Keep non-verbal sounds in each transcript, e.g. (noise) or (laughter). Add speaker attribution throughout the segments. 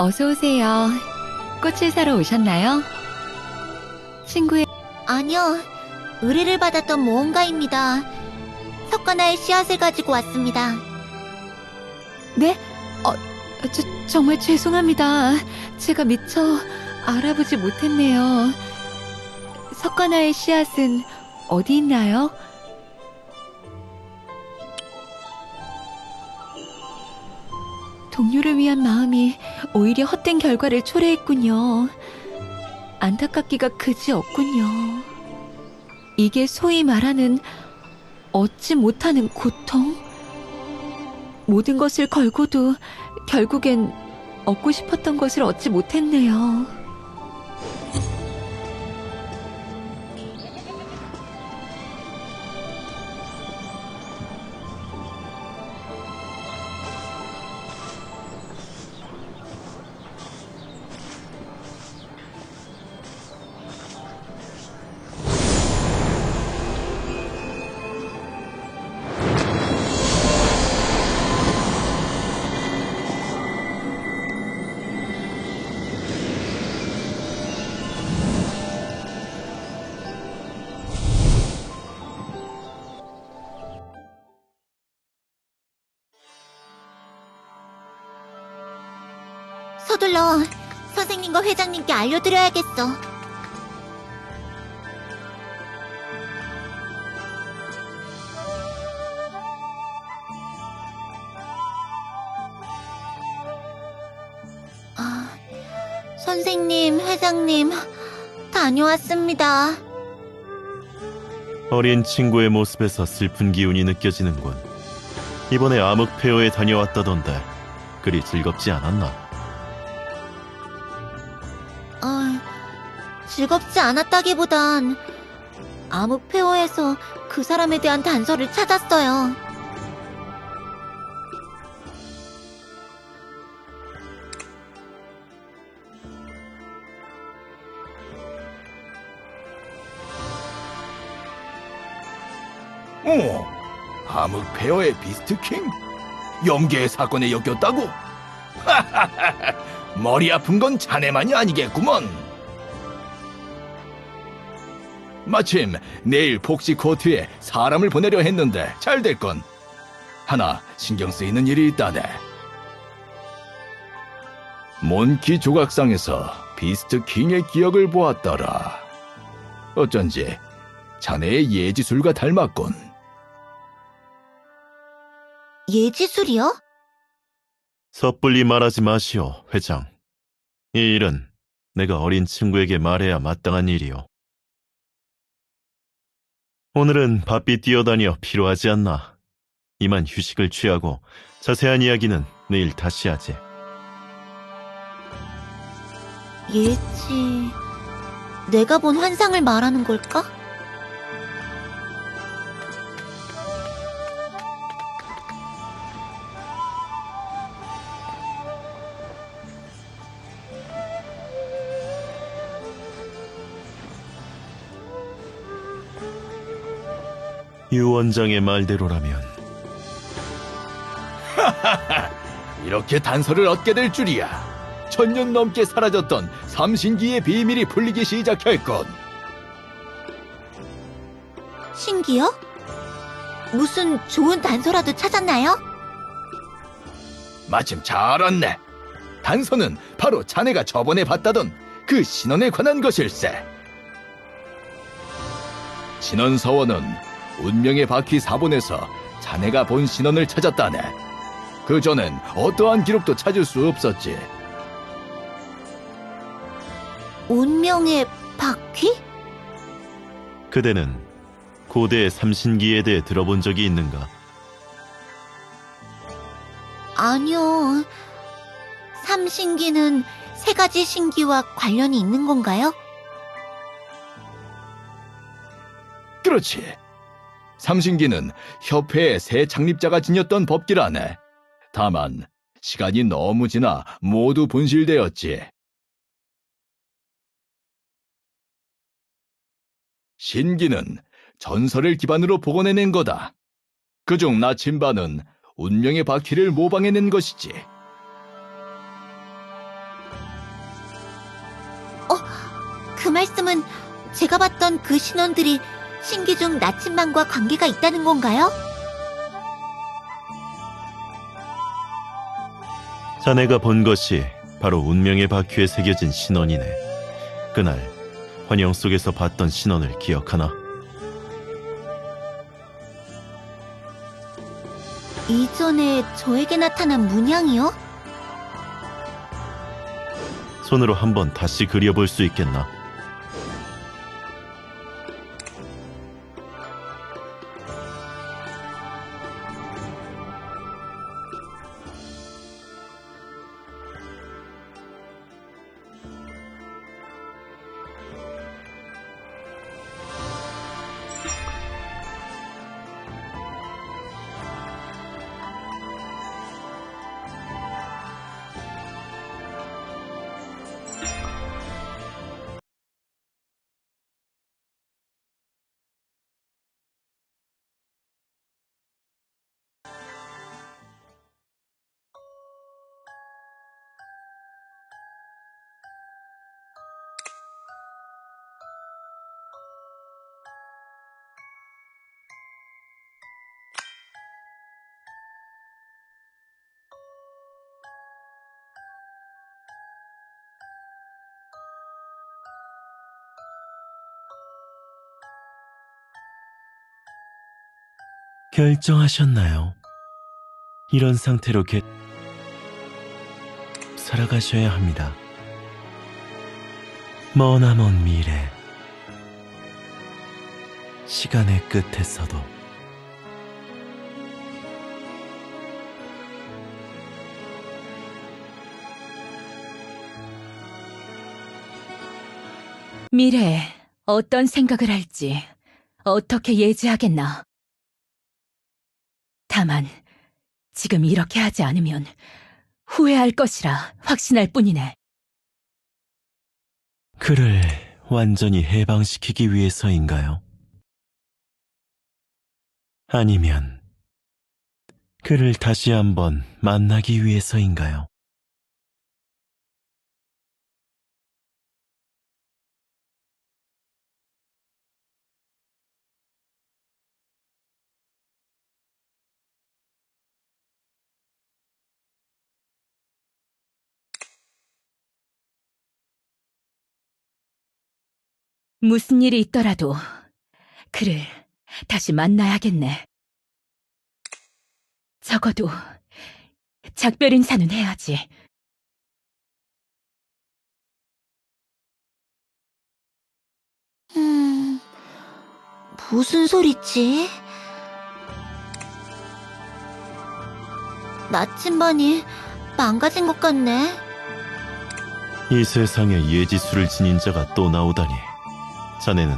Speaker 1: 어서 오세요. 꽃을 사러 오셨나요? 친구의
Speaker 2: 아니요. 의뢰를 받았던 모험가입니다. 석가나의 씨앗을 가지고 왔습니다.
Speaker 1: 네? 어, 저, 정말 죄송합니다. 제가 미처 알아보지 못했네요. 석가나의 씨앗은 어디 있나요? 동료를 위한 마음이 오히려 헛된 결과를 초래했군요. 안타깝기가 그지 없군요. 이게 소위 말하는 얻지 못하는 고통? 모든 것을 걸고도 결국엔 얻고 싶었던 것을 얻지 못했네요.
Speaker 2: 서둘러 선생님과 회장님께 알려드려야겠어. 아, 선생님, 회장님, 다녀왔습니다.
Speaker 3: 어린 친구의 모습에서 슬픈 기운이 느껴지는군. 이번에 암흑 페어에 다녀왔다던데 그리 즐겁지 않았나?
Speaker 2: 아, 즐겁지 않았다기보단 암흑 폐허에서 그 사람에 대한 단서를 찾았어요.
Speaker 4: 어, 암흑 페어의 비스트 킹? 영계의 사건에 엮였다고? 하하하하, (laughs) 머리 아픈 건 자네만이 아니겠구먼. 마침 내일 복지 코트에 사람을 보내려 했는데 잘 됐건. 하나 신경 쓰이는 일이 있다네. 몬키 조각상에서 비스트 킹의 기억을 보았더라. 어쩐지 자네의 예지술과 닮았군.
Speaker 2: 예지술이요?
Speaker 3: 섣불리 말하지 마시오, 회장. 이 일은 내가 어린 친구에게 말해야 마땅한 일이오. 오늘은 바삐 뛰어다녀 필요하지 않나. 이만 휴식을 취하고 자세한 이야기는 내일 다시 하지.
Speaker 2: 예지... 내가 본 환상을 말하는 걸까?
Speaker 3: 유 원장의 말대로라면 (laughs)
Speaker 4: 이렇게 단서를 얻게 될 줄이야. 천년 넘게 사라졌던 삼신기의 비밀이 풀리기 시작했건.
Speaker 2: 신기요? 무슨 좋은 단서라도 찾았나요?
Speaker 4: 마침 잘 왔네. 단서는 바로 자네가 저번에 봤다던 그 신원에 관한 것일세. 신원 서원은 운명의 바퀴 사본에서 자네가 본 신원을 찾았다네. 그 전엔 어떠한 기록도 찾을 수 없었지.
Speaker 2: 운명의 바퀴?
Speaker 3: 그대는 고대의 삼신기에 대해 들어본 적이 있는가?
Speaker 2: 아니요. 삼신기는 세 가지 신기와 관련이 있는 건가요?
Speaker 4: 그렇지. 삼신기는 협회의 새 창립자가 지녔던 법기라네. 다만 시간이 너무 지나 모두 분실되었지. 신기는 전설을 기반으로 복원해낸 거다. 그중 나침반은 운명의 바퀴를 모방해낸 것이지.
Speaker 2: 그 말씀은 제가 봤던 그 신원들이 신기 중 나침반과 관계가 있다는 건가요?
Speaker 3: 자네가 본 것이 바로 운명의 바퀴에 새겨진 신원이네. 그날 환영 속에서 봤던 신원을 기억하나?
Speaker 2: 이전에 저에게 나타난 문양이요?
Speaker 3: 손으로 한번 다시 그려볼 수 있겠나? 결정하셨나요? 이런 상태로 개... 살아가셔야 합니다. 머나먼 미래. 시간의 끝에서도.
Speaker 1: 미래에 어떤 생각을 할지 어떻게 예지하겠나. 다만, 지금 이렇게 하지 않으면 후회할 것이라 확신할 뿐이네.
Speaker 3: 그를 완전히 해방시키기 위해서인가요? 아니면 그를 다시 한번 만나기 위해서인가요?
Speaker 1: 무슨 일이 있더라도 그를 다시 만나야겠네. 적어도 작별 인사는 해야지.
Speaker 2: 음, 무슨 소리지? 나침반이 망가진 것 같네.
Speaker 3: 이 세상에 예지수를 지닌 자가 또 나오다니. 자네는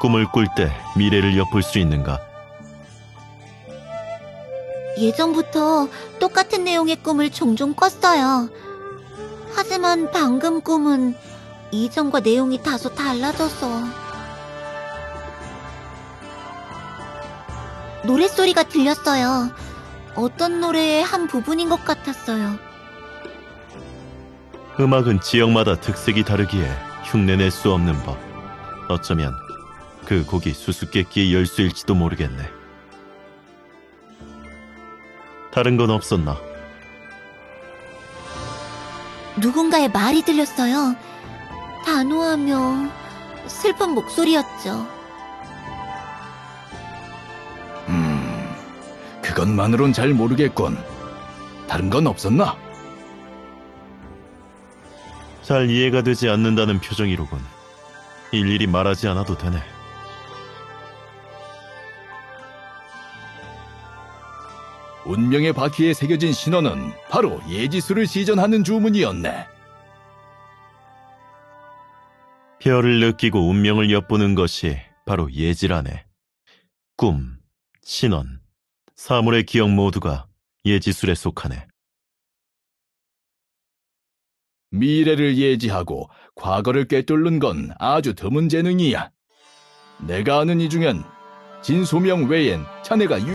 Speaker 3: 꿈을 꿀 때 미래를 엿볼 수 있는가?
Speaker 2: 예전부터 똑같은 내용의 꿈을 종종 꿨어요. 하지만 방금 꿈은 이전과 내용이 다소 달라져서. 노랫소리가 들렸어요. 어떤 노래의 한 부분인 것 같았어요.
Speaker 3: 음악은 지역마다 특색이 다르기에 흉내낼 수 없는 법. 어쩌면 그 곡이 수수께끼의 열쇠일지도 모르겠네. 다른 건 없었나?
Speaker 2: 누군가의 말이 들렸어요. 단호하며 슬픈 목소리였죠.
Speaker 4: 음, 그것만으론 잘 모르겠군. 다른 건 없었나?
Speaker 3: 잘 이해가 되지 않는다는 표정이로군. 일일이 말하지 않아도 되네.
Speaker 4: 운명의 바퀴에 새겨진 신원은 바로 예지수를 시전하는 주문이었네.
Speaker 3: 별을 느끼고 운명을 엿보는 것이 바로 예지라네. 꿈, 신원, 사물의 기억 모두가 예지술에 속하네.
Speaker 4: 미래를 예지하고 과거를 꿰뚫는 건 아주 드문 재능이야. 내가 아는 이 중엔 진소명 외엔 자네가 유...